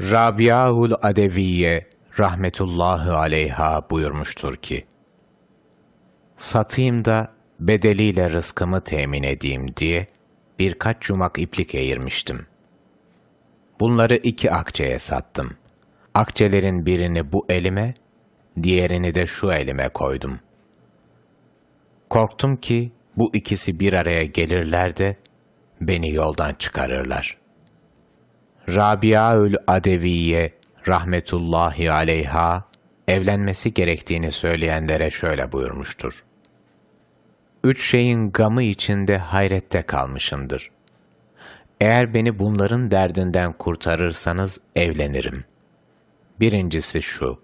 Rabiaul Adeviye rahmetullahi aleyha buyurmuştur ki, Satayım da bedeliyle rızkımı temin edeyim diye birkaç yumak iplik eğirmiştim. Bunları iki akçeye sattım. Akçelerin birini bu elime, diğerini de şu elime koydum. Korktum ki bu ikisi bir araya gelirler de beni yoldan çıkarırlar. Rabiaül Adeviye rahmetullahi aleyha evlenmesi gerektiğini söyleyenlere şöyle buyurmuştur. Üç şeyin gamı içinde hayrette kalmışımdır. Eğer beni bunların derdinden kurtarırsanız evlenirim. Birincisi şu.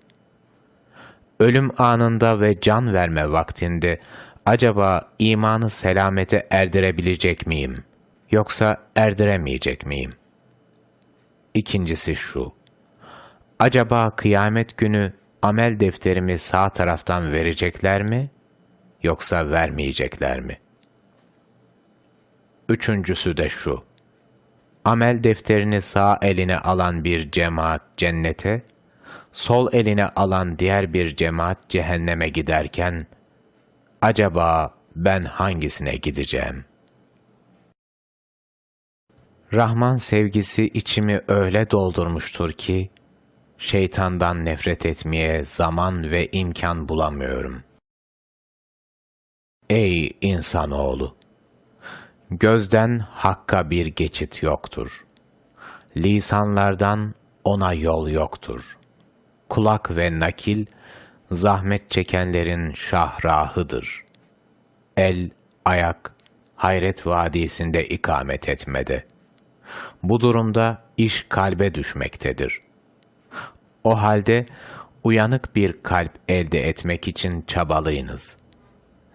Ölüm anında ve can verme vaktinde acaba imanı selamete erdirebilecek miyim? Yoksa erdiremeyecek miyim? İkincisi şu. Acaba kıyamet günü amel defterimi sağ taraftan verecekler mi? Yoksa vermeyecekler mi? Üçüncüsü de şu. Amel defterini sağ eline alan bir cemaat cennete, sol eline alan diğer bir cemaat cehenneme giderken, acaba ben hangisine gideceğim? Rahman sevgisi içimi öyle doldurmuştur ki, şeytandan nefret etmeye zaman ve imkan bulamıyorum. Ey insanoğlu! Gözden hakka bir geçit yoktur. Lisanlardan ona yol yoktur. Kulak ve nakil, zahmet çekenlerin şahrahıdır. El, ayak, hayret vadisinde ikamet etmede. Bu durumda iş kalbe düşmektedir. O halde uyanık bir kalp elde etmek için çabalayınız.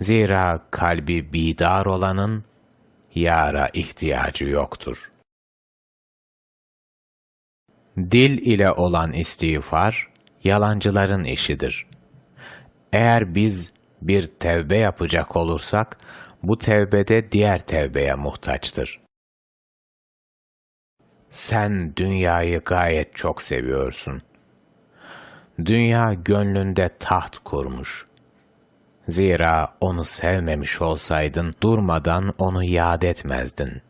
Zira kalbi bidar olanın yara ihtiyacı yoktur. Dil ile olan istiğfar, yalancıların işidir. Eğer biz bir tevbe yapacak olursak, bu tevbede diğer tevbeye muhtaçtır. Sen dünyayı gayet çok seviyorsun. Dünya gönlünde taht kurmuş. Zira onu sevmemiş olsaydın durmadan onu yad etmezdin.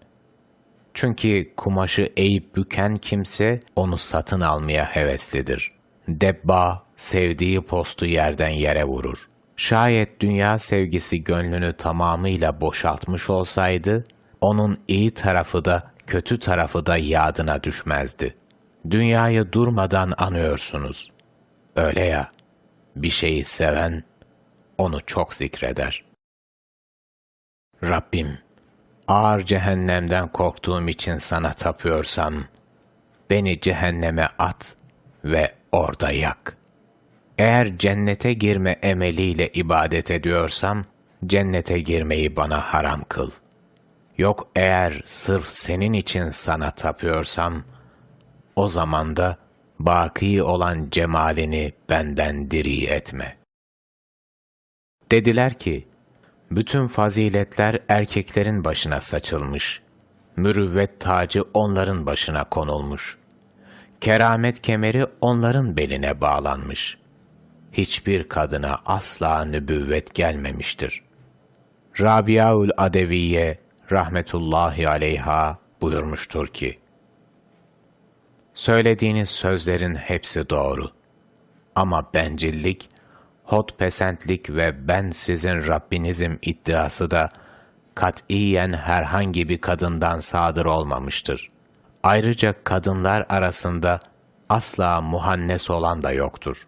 Çünkü kumaşı eğip büken kimse onu satın almaya heveslidir. Debba sevdiği postu yerden yere vurur. Şayet dünya sevgisi gönlünü tamamıyla boşaltmış olsaydı, onun iyi tarafı da kötü tarafı da yadına düşmezdi. Dünyayı durmadan anıyorsunuz. Öyle ya, bir şeyi seven, onu çok zikreder. Rabbim, ağır cehennemden korktuğum için sana tapıyorsam, beni cehenneme at ve orada yak. Eğer cennete girme emeliyle ibadet ediyorsam, cennete girmeyi bana haram kıl. Yok eğer sırf senin için sana tapıyorsam, o zaman da baki olan cemalini benden diri etme. Dediler ki, bütün faziletler erkeklerin başına saçılmış, mürüvvet tacı onların başına konulmuş, keramet kemeri onların beline bağlanmış. Hiçbir kadına asla nübüvvet gelmemiştir. Rabiaül Adeviye rahmetullahi aleyha buyurmuştur ki, Söylediğiniz sözlerin hepsi doğru. Ama bencillik, hotpesentlik ve ben sizin Rabbinizim iddiası da katiyen herhangi bir kadından sadır olmamıştır. Ayrıca kadınlar arasında asla muhannes olan da yoktur.